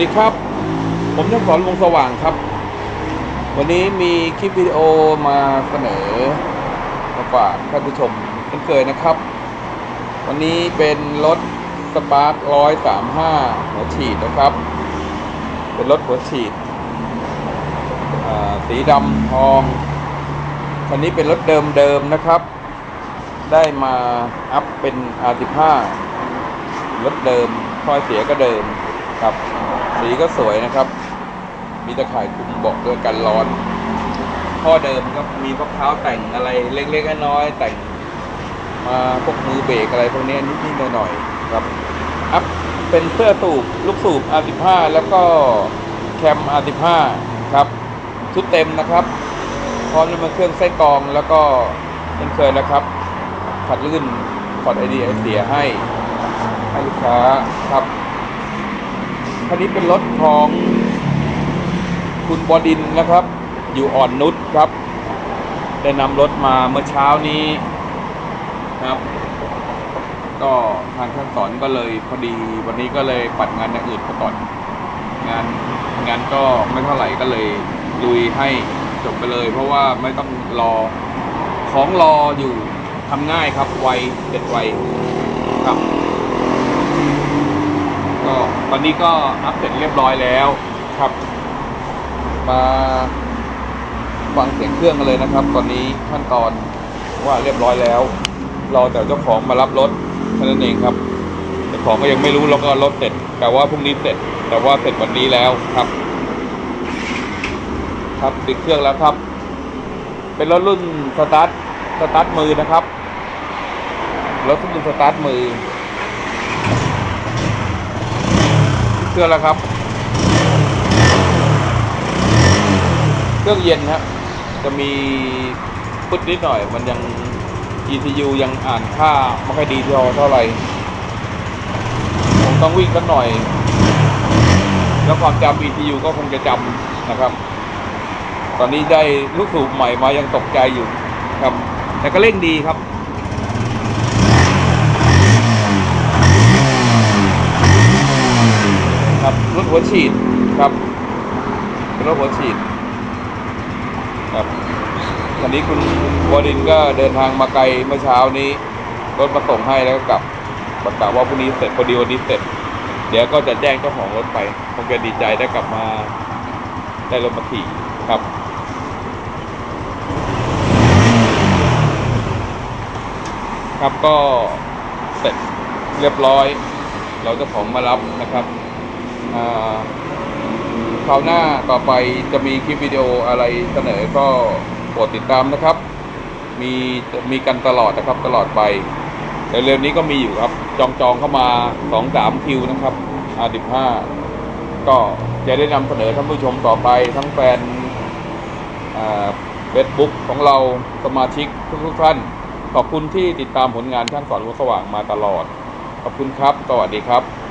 ดีครับ ผมช่างสอนวงสว่างครับ วันนี้มีคลิปวิดีโอมาเสนอมาฝากท่านผู้ชมเช่นเคยนะครับ วันนี้เป็นรถสปาร์คร้อยสามห้าหัวฉีดนะครับ เป็นรถหัวฉีดสีดำทองคันนี้เป็นรถเดิมๆนะครับ ได้มาอัพเป็น R15 รถเดิมค่อยเสียก็เดิม ครับ สีก็สวยนะครับ มีตะข่ายคุมบอกด้วยกันร้อนท่อเดิมก็มีพวกเท้าแต่งอะไรเล็กๆน้อยๆแต่งมาพวกมือเบรกอะไรพวกนี้นิดๆหน่อยๆครับอัพเป็นเสื้อสูบลูกสูบ R15 แล้วก็แคม R15 ครับ ชุดเต็มนะครับ พร้อมด้วยเครื่องไส้กรองแล้วก็เช่นเคยนะครับ ขัดลื่นถอดไอเดียเสียให้ให้ลูกค้าครับ คันนี้เป็นรถของคุณบอดินนะครับ อยู่อ่อนนุชครับ ได้นำรถมาเมื่อเช้านี้ครับ ก็ทางขั้นสอนก็เลยพอดีวันนี้ก็เลยปัดงานอย่างอื่นไปก่อน งานงานก็ไม่เท่าไหร่ก็เลยลุยให้จบไปเลย เพราะว่าไม่ต้องรอของรออยู่ทำง่ายครับไวเด็ดไวครับ ก็ ตอนนี้ก็อัพเสร็จเรียบร้อยแล้วครับ มาฟังเสียงเครื่องกันเลยนะครับ ตอนนี้ขั้นตอนว่าเรียบร้อยแล้วรอแต่เจ้าของมารับรถเท่านั้นเองครับเจ้าของก็ยังไม่รู้แล้วก็รถเสร็จแต่ว่าพรุ่งนี้เสร็จ แต่ว่าเสร็จวันนี้แล้วครับ ครับติดเครื่องแล้วครับ เป็นรถรุ่นสตาร์ทสตาร์ทมือนะครับรถรุ่นสตาร์ทมือ เค รื่องแล้วครับ เครื่องเย็นฮะจะมีปึ๊ดนิดหน่อย มันยัง ECU ยังอ่านค่าไม่ค่อยดีเท่าไหร่ผมต้องวิ่งสักหน่อย แล้วความจำ ECU ก็คงจะจำนะครับ ตอนนี้ได้ลูกสูบใหม่มายังตกใจอยู่ครับ แต่ก็เร่งดีครับ ครับรถ หัวฉีดครับเป็นรถหัวฉีดครับตอนนี้คุณวรินก็เดินทางมาไกลเมื่อเช้านี้รถมาส่งให้แล้วก็กลับประกาศว่าพรุ่งนี้เสร็จพอดีวันนี้เสร็จ เดี๋ยวก็จะแจ้งเจ้าของรถไปคงจะดีใจได้กลับมาได้รถมาขี่ครับครับก็เสร็จเรียบร้อย เราจ้าของมารับนะครับ คราวหน้าต่อไปจะมีคลิปวิดีโออะไรเสนอก็โปรดติดตามนะครับ มีมีกันตลอดนะครับตลอดไปแต่เร็วๆนี้ก็มีอยู่ครับ จองจองเข้ามาสองสามคิวนะครับอาสิบห้าก็จะได้นำเสนอท่านผู้ชมต่อไปทั้งแฟนเฟซบุ๊กของเราสมาชิกทุกๆท่าน ขอบคุณที่ติดตามผลงานช่างสอนวัสว่างมาตลอด ขอบคุณครับ สวัสดีครับ